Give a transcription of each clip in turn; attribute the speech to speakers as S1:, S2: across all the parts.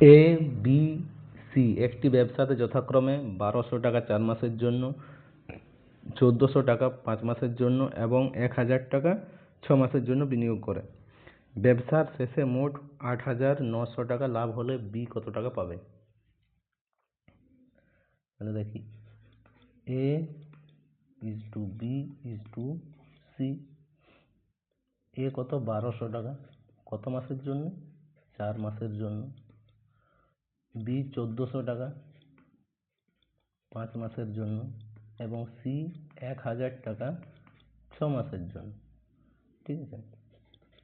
S1: A B C একটি ব্যবসাতে যথাক্রমে বারোশো টাকা চার মাসের জন্য, চোদ্দোশো টাকা পাঁচ মাসের জন্য এবং এক হাজার টাকা ছ মাসের জন্য বিনিয়োগ করে। ব্যবসার শেষে মোট আট হাজার নশো টাকা লাভ হলে বি কত টাকা পাবে? তাহলে দেখি। A is to B is to C A কত? বারোশো টাকা। কত মাসের জন্য? চার মাসের জন্য। বি চোদ্দোশো টাকা পাঁচ মাসের জন্য এবং সি এক হাজার টাকা ছ মাসের জন্য। ঠিক আছে?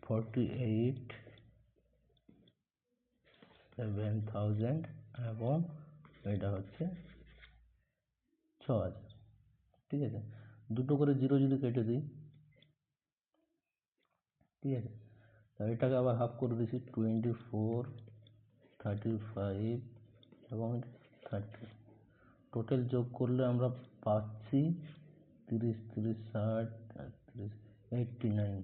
S1: ফর্টি এইট সেভেন থাউজেন্ড এবং এটা হচ্ছে ছ হাজার। ঠিক আছে? দুটো করে জিরো যদি কেটে দিই, ঠিক আছে? তা এটাকে আবার হাফ করে দিচ্ছি টোয়েন্টি ফোর থার্টি ফাইভ এবং থার্টি টোটাল যোগ করলে আমরা পাচ্ছি তিরিশ তিরিশ, ষাট তিরিশ এইটটি নাইন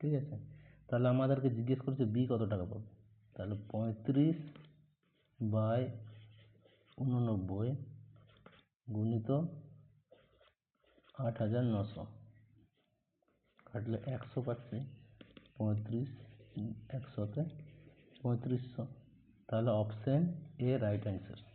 S1: ঠিক আছে? তাহলে আমাদেরকে জিজ্ঞেস করছে বি কত টাকা পাবে? তাহলে পঁয়ত্রিশ বাই উননব্বই গুণিত আট হাজার নশো। কাটলে একশো পাচ্ছি, পঁয়ত্রিশ एक सौ के पैंतीस सौ पहला अपशन ए रईट आंसर